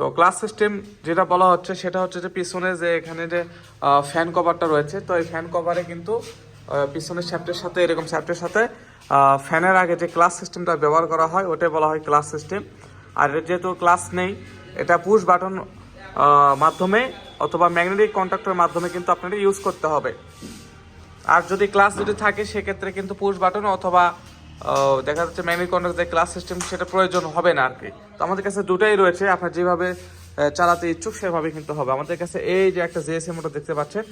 তো class system যেটা বলা হচ্ছে, সেটা হচ্ছে যে পিছনে যে এখানে যে ফ্যান কভারটা রয়েছে, তো এই ফ্যান কভারে কিন্তু পিছনের শ্যাফটের সাথে, এরকম শ্যাফটের সাথে ফ্যানের আগে যে ক্লাস সিস্টেমটা ব্যবহার করা হয়, ওটাই বলা হয় ক্লাস সিস্টেম আর যেহেতু ক্লাস নেই, এটা পুশ বাটন মাধ্যমে অথবা ম্যাগনেটিক কন্ট্যাক্টের মাধ্যমে কিন্তু আপনাদের ইউজ করতে হবে। আর যদি ক্লাস যদি থাকে, সেক্ষেত্রে কিন্তু পুশ বাটন অথবা দেখা যাচ্ছে কন্ট্যাক্ট যে ক্লাস সিস্টেম সেটা প্রয়োজন হবে না আর কি তো আমাদের কাছে দুটাই রয়েছে, আপনার যেভাবে চালাতে ইচ্ছুক সেভাবে কিন্তু হবে। আমাদের কাছে এই যে একটা জেএসএ মোটর দেখতে পাচ্ছেন,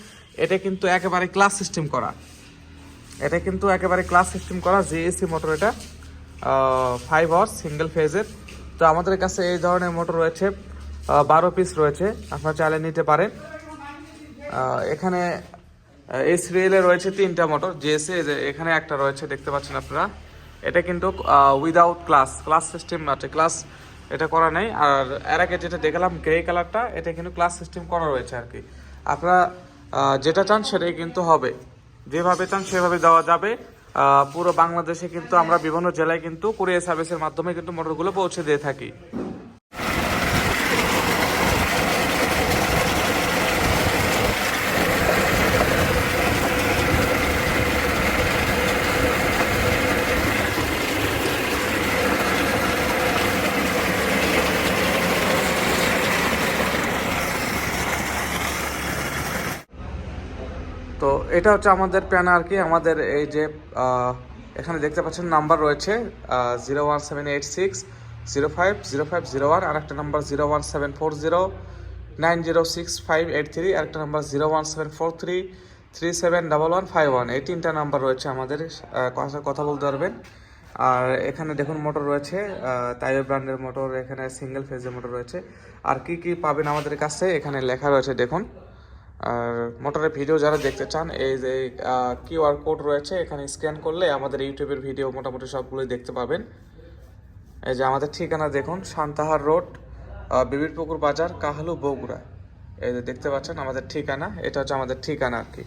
এটা কিন্তু একেবারে ক্লাস সিস্টেম করা। এটা কিন্তু একেবারে ক্লাস সিস্টেম করা জেএসি মোটর এটা ফাইভ আওয়ার্স সিঙ্গেল ফেজের তো আমাদের কাছে এই ধরনের মোটর রয়েছে বারো পিস রয়েছে, আপনারা চাইলে নিতে পারেন। এখানে এই সিরিয়ালে রয়েছে তিনটা মোটর জিএসএ এখানে একটা রয়েছে, দেখতে পাচ্ছেন আপনারা। এটা কিন্তু উইদাউট ক্লাস ক্লাস সিস্টেম আছে ক্লাস এটা করা নেই। আর এর আগে যেটা দেখলাম গ্রে কালারটা এটা কিন্তু ক্লাস সিস্টেম করা রয়েছে আর কি। আপনারা যেটা চান সেটাই কিন্তু হবে। যেভাবে চান সেভাবে দেওয়া যাবে। পুরো বাংলাদেশে কিন্তু আমরা বিভিন্ন জেলায় কিন্তু কুরিয়ার সার্ভিসের মাধ্যমে কিন্তু মোটরগুলো পৌঁছে দিয়ে থাকি। তো এটা হচ্ছে আমাদের প্যান আর কি, আমাদের এই যে এখানে দেখতে পাচ্ছেন নাম্বার রয়েছে zero one seven eight six zero five zero five zero one আর একটা number zero one seven four zero nine zero six five eight three আর একটা number zero one seven four three three seven double one five one এই তিনটা number রয়েছে আমাদের কথা কথা বলতে পারবেন। আর এখানে দেখুন মোটর রয়েছে তাইও ব্র্যান্ডের মোটর এখানে সিঙ্গেল ফেজের মোটর রয়েছে। আর কি কি পাবেন আমাদের কাছে, এখানে লেখা রয়েছে, দেখুন। আর মোটরের ভিডিও যারা দেখতে চান, এই যে কিউআর কোড রয়েছে, এখানে স্ক্যান করলে আমাদের ইউটিউবের ভিডিও মোটামুটি সবগুলোই দেখতে পাবেন। এই যে আমাদের ঠিকানা দেখুন, সান্তাহার রোড বিবির পুকুর বাজার, কাহালু বগুড়া। এই যে দেখতে পাচ্ছেন আমাদের ঠিকানা, এটা হচ্ছে আমাদের ঠিকানা আর কি।